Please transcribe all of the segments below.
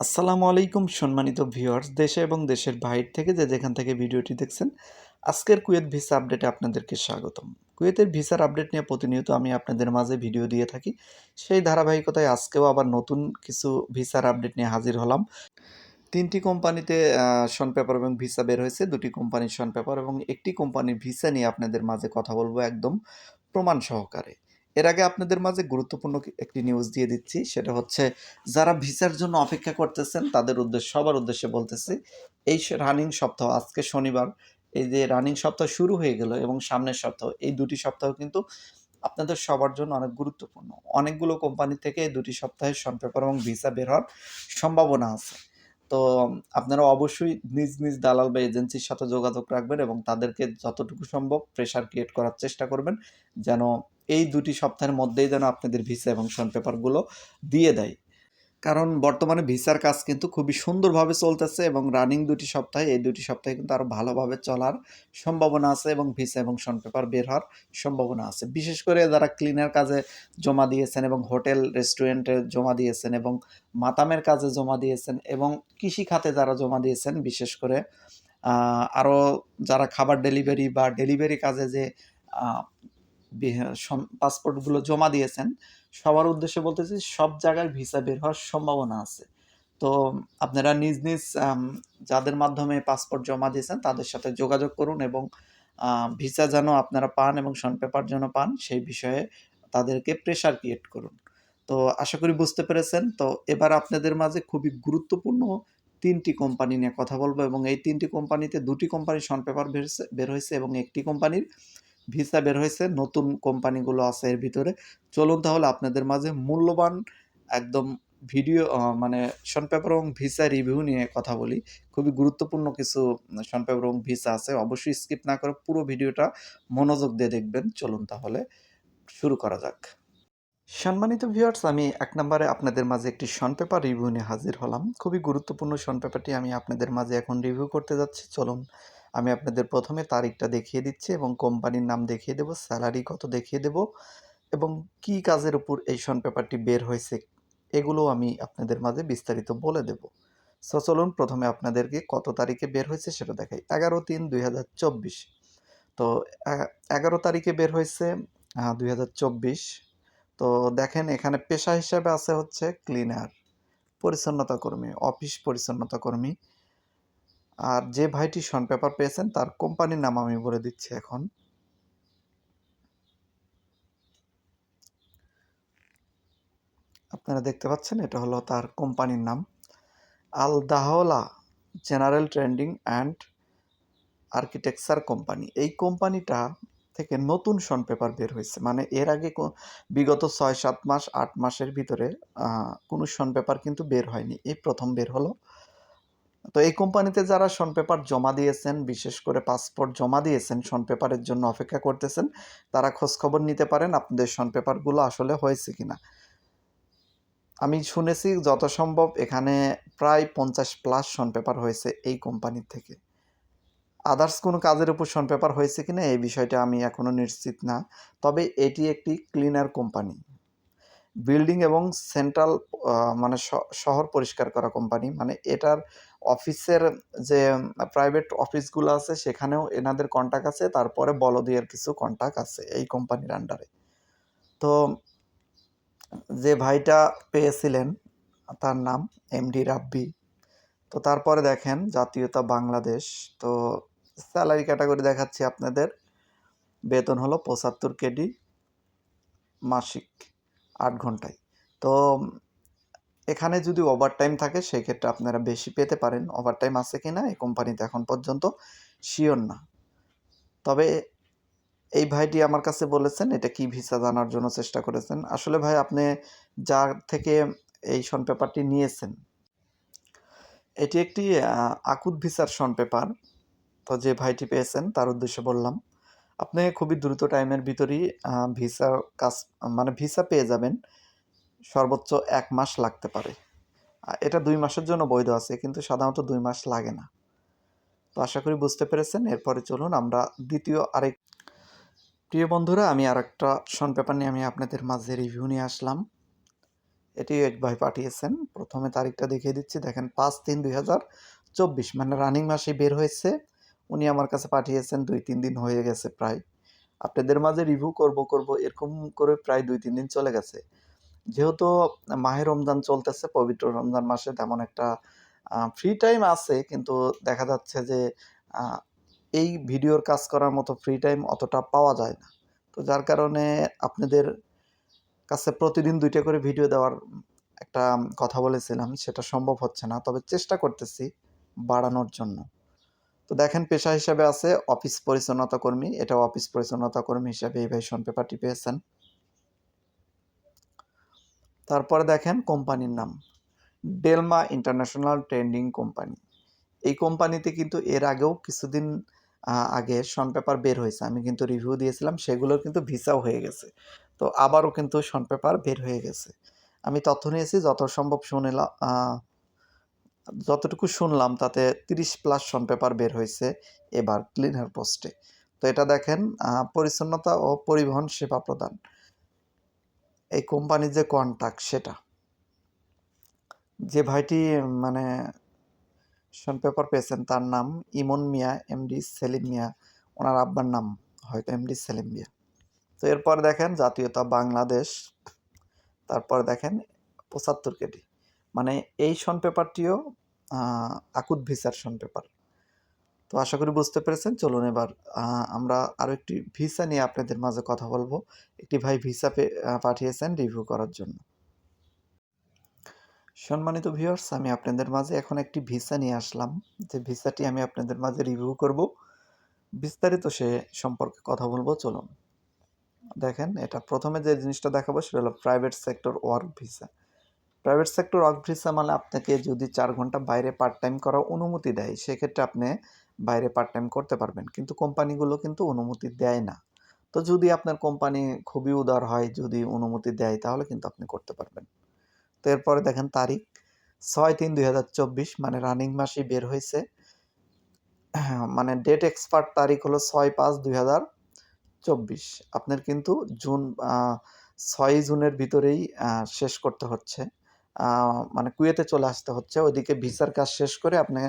আসসালামু আলাইকুম সম্মানিত ভিউয়ার্স, দেশে এবং দেশের বাইরে থেকে যে যেখান থেকে ভিডিওটি দেখছেন, আজকের কুয়েত ভিসা আপডেটে আপনাদেরকে স্বাগতম। কুয়েতের ভিসার আপডেট নিয়ে প্রতিনিয়ত আমি আপনাদের মাঝে ভিডিও দিয়ে থাকি। সেই ধারাবাহিকতায় আজকেও আবার নতুন কিছু ভিসার আপডেট নিয়ে হাজির হলাম। তিনটি কোম্পানিতে শন পেপার এবং ভিসা বের হয়েছে। দুটি কোম্পানির শন পেপার এবং একটি কোম্পানির ভিসা নিয়ে আপনাদের মাঝে কথা বলব একদম প্রমাণ সহকারে। এর আগে আপনাদের মাঝে গুরুত্বপূর্ণ একটি নিউজ দিয়ে দিচ্ছি। সেটা হচ্ছে, যারা ভিসার জন্য অপেক্ষা করতেছেন, তাদের উদ্দেশ্য সবার উদ্দেশ্যে বলতেছি, এই রানিং সপ্তাহ, আজকে শনিবার, এই যে রানিং সপ্তাহ শুরু হয়ে গেল এবং সামনের সপ্তাহ, এই দুটি সপ্তাহ কিন্তু আপনাদের সবার জন্য অনেক গুরুত্বপূর্ণ। অনেকগুলো কোম্পানি থেকে এই দুটি সপ্তাহে শন পেপার এবং ভিসা বের হওয়ার সম্ভাবনা আছে। তো, আপনারা অবশ্যই নিজ নিজ দালাল বা এজেন্সির সাথে যোগাযোগ রাখবেন এবং তাদেরকে যতটুকু সম্ভব প্রেশার ক্রিয়েট করার চেষ্টা করবেন, যেন এই দুটি সপ্তাহের মধ্যেই যেন আপনাদের ভিসা এবং শন পেপারগুলো দিয়ে দেয়। কারণ বর্তমানে ভিসার কাজ কিন্তু খুবই সুন্দরভাবে চলতেছে এবং রানিং দুটি সপ্তাহে, এই দুটি সপ্তাহে কিন্তু আরও ভালোভাবে চলার সম্ভাবনা আছে এবং ভিসা এবং শন পেপার বের হওয়ার সম্ভাবনা আছে। বিশেষ করে যারা ক্লিনার কাজে জমা দিয়েছেন এবং হোটেল রেস্টুরেন্টে জমা দিয়েছেন এবং মাতামের কাজে জমা দিয়েছেন এবং কৃষি খাতে যারা জমা দিয়েছেন, বিশেষ করে আরও যারা খাবার ডেলিভারি বা ডেলিভারি কাজে যে পাসপোর্টগুলো জমা দিয়েছেন। সবার উদ্দেশ্যে বলতেছি, সব জায়গায় ভিসা বের হওয়ার সম্ভাবনা আছে। তো আপনারা নিজ নিজ যাদের মাধ্যমে পাসপোর্ট জমা দিয়েছেন, তাদের সাথে যোগাযোগ করুন এবং ভিসা যেন আপনারা পান এবং শন পেপার যেন পান, সেই বিষয়ে তাদেরকে প্রেশার ক্রিয়েট করুন। তো আশা করি বুঝতে পেরেছেন। তো এবার আপনাদের মাঝে খুবই গুরুত্বপূর্ণ তিনটি কোম্পানি নিয়ে কথা বলব এবং এই তিনটি কোম্পানিতে দুটি কোম্পানির শন পেপার বের হয়েছে এবং একটি কোম্পানির ভিসা বের হয়েছে, নতুন কোম্পানিগুলো আছে এর ভিতরে। চলুন তাহলে আপনাদের মাঝে মূল্যবান একদম ভিডিও মানে পেপার এবং ভিসা রিভিউ নিয়ে কথা বলি। খুবই গুরুত্বপূর্ণ কিছু পেপার এবং ভিসা আছে। অবশ্যই স্কিপ না করে পুরো ভিডিওটা মনোযোগ দিয়ে দেখবেন। চলুন তাহলে শুরু করা যাক। সম্মানিত ভিউয়ার্স আমি এক নম্বরে আপনাদের মাঝে একটি পেপার রিভিউ নিয়ে হাজির হলাম। খুবই গুরুত্বপূর্ণ পেপারটি আমি আপনাদের মাঝে এখন রিভিউ করতে যাচ্ছি। চলুন আমি আপনাদের প্রথমে তারিখটা দেখিয়ে দিচ্ছি এবং কোম্পানির নাম দেখিয়ে দেব, স্যালারি কত দেখিয়ে দেব এবং কি কাজের উপর এই শন পেপারটি বের হয়েছে এগুলো আমি আপনাদের মাঝে বিস্তারিত বলে দেব। সো চলুন প্রথমে আপনাদেরকে কত তারিখে বের হয়েছে সেটা দেখাই। এগারো তিন দুই হাজার চব্বিশ। তো এগারো তারিখে বের হয়েছে দুই হাজার চব্বিশ। তো দেখেন এখানে পেশা হিসাবে আছে হচ্ছে ক্লিনার, পরিচ্ছন্নতা কর্মী, অফিস পরিচ্ছন্নতা কর্মী। আর যে ভাইটি শন পেপার পেয়েছেন, তার কোম্পানির নাম আমি বলে দিচ্ছি এখন। আপনারা দেখতে পাচ্ছেন, এটা হলো তার কোম্পানির নাম। Al Dahla general trending and architecture company. এই কোম্পানিটা থেকে নতুন শন পেপার বের হয়েছে। মানে এর আগে বিগত ছয়, সাত মাস, আট মাসের ভিতরে কোনো শন পেপার কিন্তু বের হয়নি। এই প্রথম বের হলো। তো এই কোম্পানিতে যারা শন পেপার জমা দিয়েছেন, বিশেষ করে পাসপোর্ট জমা দিয়েছেন শন পেপারের জন্য অপেক্ষা করতেছেন, তারা খোঁজ খবর নিতে পারেন আপনাদের শন পেপারগুলো আসলে হয়েছে কিনা। আমি শুনেছি যত সম্ভব এখানে প্রায় পঞ্চাশ প্লাস শন পেপার হয়েছে এই কোম্পানির থেকে। আদার্স কোনো কাজের উপর শন পেপার হয়েছে কিনা এই বিষয়টা আমি এখনও নিশ্চিত না, তবে এটি একটি ক্লিনার কোম্পানি। বিল্ডিং এবং সেন্ট্রাল মানে শহর পরিষ্কার করা কোম্পানি মানে এটার অফিসের যে প্রাইভেট অফিসগুলো আছে, সেখানেও এনাদের কন্ট্যাক্ট আছে, তারপরে বলদিয়ার কিছু কন্ট্যাক্ট আছে এই কোম্পানির আন্ডারে তো, যে ভাইটা পেয়েছিলেন, তার নাম এমডি রাব্বি। তো তারপরে দেখেন, জাতীয়তা বাংলাদেশ। তো স্যালারি ক্যাটাগরি দেখাচ্ছি আপনাদের। বেতন হলো পঁচাত্তর কেডি মাসিক, আট ঘন্টায়। তো এখানে যদি ওভারটাইম থাকে, সেক্ষেত্রে আপনারা বেশি পেতে পারেন। ওভারটাইম আছে কি না এই কোম্পানিতে এখন পর্যন্ত শিওর না। তবে এই ভাইটি আমার কাছে বলেছেন, এটা কি ভিসা জানার জন্য চেষ্টা করেছেন। আসলে ভাই, আপনি যার থেকে এই শন পেপারটি নিয়েছেন, এটি একটি আকুত ভিসার শন পেপার তো যে ভাইটি পেয়েছেন, তার উদ্দেশ্যে বললাম, আপনি খুবই দ্রুত টাইমের ভিতরেই ভিসা কাজ মানে ভিসা পেয়ে যাবেন। সর্বোচ্চ এক মাস লাগতে পারে। এটা দুই মাসের জন্য বৈধ আছে, কিন্তু সাধারণত দুই মাস লাগে না। তো আশা করি বুঝতে পেরেছেন, এরপরে চলুন আমরা দ্বিতীয় আরেক প্রিয় বন্ধুরা, আমি আর একটা শন পেপার নিয়ে আমি আপনাদের মাঝে রিভিউ নিয়ে আসলাম। এটি এক ভাই পাঠিয়েছেন। প্রথমে তারিখটা দেখিয়ে দিচ্ছি। দেখেন, পাঁচ তিন দুই হাজার চব্বিশ মানে রানিং মাসে বের হয়েছে। উনি আমার কাছে পাঠিয়েছেন, দুই তিন দিন হয়ে গেছে প্রায়। আপনাদের মাঝে রিভিউ করব করব, এরকম করে প্রায় দুই তিন দিন চলে গেছে। যেহেতু মাহে রমজান চলতেছে, পবিত্র রমজান মাসে তেমন একটা ফ্রি টাইম আছে, কিন্তু দেখা যাচ্ছে যে এই ভিডিওর কাজ করার মতো ফ্রি টাইম অতটা পাওয়া যায় না। তো যার কারণে আপনাদের কাছে প্রতিদিন দুইটা করে ভিডিও দেওয়ার একটা কথা বলেছিলাম, সেটা সম্ভব হচ্ছে না। তবে চেষ্টা করতেছি বাড়ানোর জন্য। তো দেখেন, পেশা হিসাবে আছে অফিস পরিচ্ছন্নতা কর্মী। এটা অফিস পরিচ্ছন্নতা কর্মী হিসাবে এই ভাই পেপারটি পেয়েছেন। তারপরে দেখেন কোম্পানির নাম। Delma international trending company. এই কোম্পানিতে কিন্তু এর আগেও কিছুদিন আগে শন পেপার বের হয়েছে। আমি কিন্তু রিভিউ দিয়েছিলাম, সেগুলোর কিন্তু ভিসাও হয়ে গেছে। তো আবারও কিন্তু শন পেপার বের হয়ে গেছে। আমি তথ্য নিয়েছি, যত সম্ভব শুনিলাম যতটুকু শুনলাম তাতে তিরিশ প্লাস শন পেপার বের হয়েছে এবার ক্লিনার পোস্টে তো এটা দেখেন পরিচ্ছন্নতা ও পরিবহন সেবা প্রদান। এই কোম্পানির যে কন্ট্যাক্ট সেটা। যে ভাইটি মানে শন পেপার পেয়েছেন, তার নাম ইমন মিয়া এমডি সেলিম মিয়া। ওনার আব্বার নাম হয়তো এমডি সেলিম মিয়া। তো এরপর দেখেন জাতীয়তা বাংলাদেশ। তারপর দেখেন পঁচাত্তর কেডি মানে এই শন পেপারটিও আকুত ভিসার শন পেপার তো আশা করি বুঝতে পেরেছেন। চলুন এবার আমরা আরও একটি ভিসা নিয়ে আপনাদের মাঝে কথা বলব। একটি ভাই ভিসা পাঠিয়েছেন রিভিউ করার জন্য। সম্মানিত ভিউয়ার্স, আমি আপনাদের মাঝে এখন একটি ভিসা নিয়ে আসলাম। যে ভিসাটি আমি আপনাদের মাঝে রিভিউ করব। বিস্তারিত সে সম্পর্কে কথা বলব, চলুন। দেখেন, এটা প্রথমে যে জিনিসটা দেখাবো সেটা হলো private sector work visa private sector work visa মানে আপনাকে যদি চার ঘণ্টা বাইরে পার্ট টাইম করার অনুমতি দেয়, সেক্ষেত্রে আপনি বাইরে পার্ট টাইম করতে পারবেন। কিন্তু কোম্পানিগুলো কিন্তু অনুমতি দেয় না। তো যদি আপনার কোম্পানি খুবই উদার হয়, যদি অনুমতি দেয়, তাহলে কিন্তু আপনি করতে পারবেন। তো এরপরে দেখেন তারিখ। ছয় তিন দুই হাজার চব্বিশ মানে রানিং মাসে বের হয়েছে মানে ডেট এক্সপার্ট তারিখ হলো ছয় পাঁচ দুই হাজার চব্বিশ। আপনার কিন্তু জুন ছয় জুনের ভিতরেই শেষ করতে হচ্ছে। মানে কুয়েতে চলে আসতে হচ্ছে। ওইদিকে ভিসার কাজ শেষ করে আপনি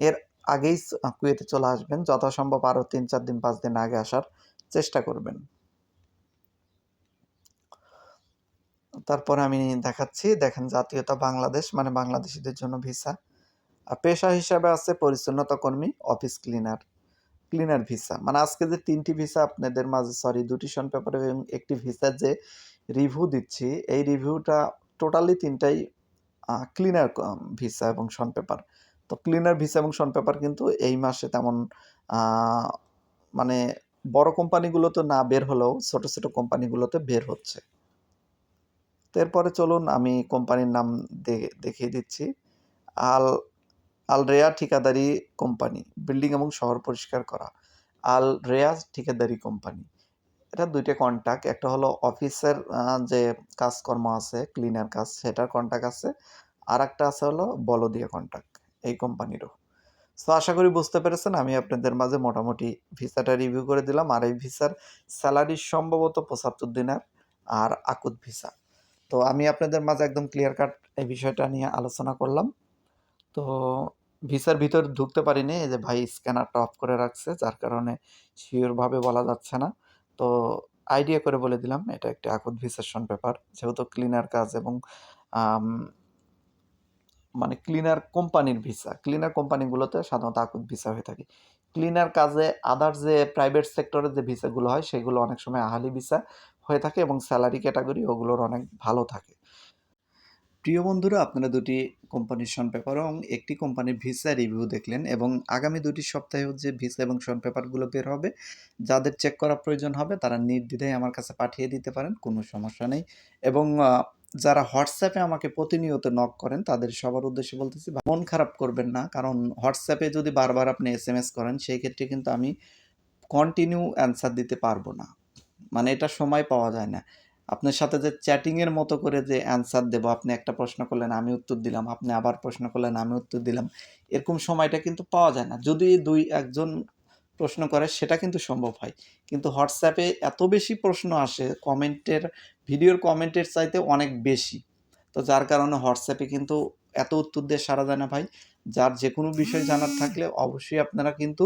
এর আগেই কুয়েতে চলে আসবেন। যথাসম্ভব আরও তিন চার দিন, পাঁচ দিন আগে আসার চেষ্টা করবেন। তারপরে আমি দেখাচ্ছি, দেখেন জাতীয়তা বাংলাদেশ মানে বাংলাদেশিদের জন্য ভিসা। আর পেশা হিসাবে আছে পরিচ্ছন্নতা কর্মী, অফিস ক্লিনার ক্লিনার ভিসা। মানে আজকে যে তিনটি ভিসা আপনাদের মাঝে সরি দুটি শন পেপার এবং একটি ভিসার যে রিভিউ দিচ্ছি, এই রিভিউটা টোটালি তিনটাই ক্লিনার ভিসা এবং শন পেপার তো ক্লিনার ভিসা এবং শন পেপার কিন্তু এই মাসে তেমন মানে বড় কোম্পানিগুলোতে না বের হলেও ছোট ছোট কোম্পানিগুলোতে বের হচ্ছে। তো এরপরে চলুন আমি কোম্পানির নাম দেখিয়ে দিচ্ছি। আল আল রেয়া ঠিকাদারি কোম্পানি বিল্ডিং এবং শহর পরিষ্কার করা। আল রেয়া ঠিকাদারি কোম্পানি এটা দুইটা কন্ট্যাক্ট একটা হলো অফিসের যে কাজকর্ম আছে ক্লিনার কাজ, সেটার কন্ট্যাক্ট আছে। আর একটা আছে হলো বলদিয়া কন্ট্যাক্ট এই কোম্পানিরও। তো আশা করি বুঝতে পেরেছেন, আমি আপনাদের মাঝে মোটামুটি ভিসাটা রিভিউ করে দিলাম। আর এই ভিসার স্যালারি সম্ভবত পঁচাত্তর দিনের আর আকুত ভিসা। তো আমি আপনাদের মাঝে একদম ক্লিয়ার কাট এই বিষয়টা নিয়ে আলোচনা করলাম। তো ভিসার ভিতর ঢুকতে পারিনি, এই যে ভাই স্ক্যানারটা অফ করে রাখছে, যার কারণে শিওরভাবে বলা যাচ্ছে না। তো আইডিয়া করে বলে দিলাম, এটা একটি আকুত ভিসেশন পেপার যেহেতু ক্লিনার কাজ এবং মানে ক্লিনার কোম্পানির ভিসা ক্লিনার কোম্পানিগুলোতে সাধারণত আকুত ভিসা হয়ে থাকে। ক্লিনার কাজে আদার যে প্রাইভেট সেক্টরের যে ভিসাগুলো হয়, সেগুলো অনেক সময় আহালি ভিসা হয়ে থাকে এবং স্যালারি ক্যাটাগরি ওগুলোর অনেক ভালো থাকে। প্রিয় বন্ধুরা, আপনারা দুটি কোম্পানির শন পেপার এবং একটি কোম্পানির ভিসা রিভিউ দেখলেন এবং আগামী দুটি সপ্তাহে যে ভিসা এবং শন পেপারগুলো বের হবে, যাদের চেক করা প্রয়োজন হবে, তারা নির্দ্বিধায় আমার কাছে পাঠিয়ে দিতে পারেন, কোনো সমস্যা নেই। এবং যারা হোয়াটসঅ্যাপে আমাকে প্রতিনিয়ত নক করেন, তাদের সবার উদ্দেশ্যে বলতেছি মন খারাপ করবেন না। কারণ হোয়াটসঅ্যাপে যদি বারবার আপনি এস এম এস করেন, সেই ক্ষেত্রে কিন্তু আমি কন্টিনিউ অ্যান্সার দিতে পারব না। মানে এটা সময় পাওয়া যায় না। আপনার সাথে যে চ্যাটিংয়ের মতো করে যে অ্যান্সার দেবো, আপনি একটা প্রশ্ন করলেন, আমি উত্তর দিলাম, আপনি আবার প্রশ্ন করলেন, আমি উত্তর দিলাম, এরকম সময়টা কিন্তু পাওয়া যায় না। যদি দুই একজন প্রশ্ন করে সেটা কিন্তু সম্ভব হয়। কিন্তু হোয়াটসঅ্যাপে এত বেশি প্রশ্ন আসে, কমেন্টের, ভিডিওর কমেন্টের চাইতে অনেক বেশি। তো যার কারণে হোয়াটসঅ্যাপে কিন্তু এত উত্তর দিয়ে সারা যায় না ভাই। যার যে কোনো বিষয় জানার থাকলে অবশ্যই আপনারা কিন্তু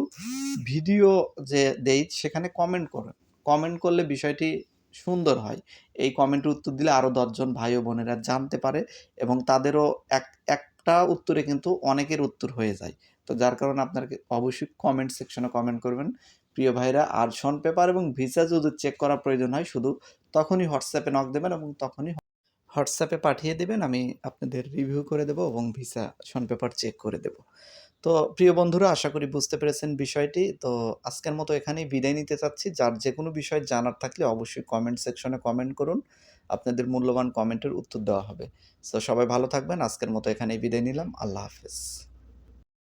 ভিডিও যে দেই সেখানে কমেন্ট করেন। কমেন্ট করলে বিষয়টি সুন্দর হয়। এই কমেন্টের উত্তর দিলে আরও দশজন ভাই ও বোনেরা জানতে পারে এবং তাদেরও এক, একটা উত্তরে কিন্তু অনেকের উত্তর হয়ে যায়। তো যার কারণে আপনাকে অবশ্যই কমেন্ট সেকশনে কমেন্ট করবেন। প্রিয় ভাইরা, আর শন পেপার এবং ভিসা যদি চেক করা প্রয়োজন হয়, শুধু তখনই হোয়াটসঅ্যাপে নক দেবেন এবং তখনই হোয়াটসঅ্যাপে পাঠিয়ে দেবেন, আমি আপনাদের রিভিউ করে দেবো এবং ভিসা শন পেপার চেক করে দেব। তো প্রিয় বন্ধুরা, আশা করি বুঝতে পেরেছেন বিষয়টি। তো আজকের মতো এখানেই বিদায় নিতে চাচ্ছি। যার যে কোনো বিষয় জানার থাকলে অবশ্যই কমেন্ট সেকশনে কমেন্ট করুন। আপনাদের মূল্যবান কমেন্টের উত্তর দেওয়া হবে। তো সবাই ভালো থাকবেন। আজকের মতো এখানেই বিদায় নিলাম। আল্লাহ হাফেজ।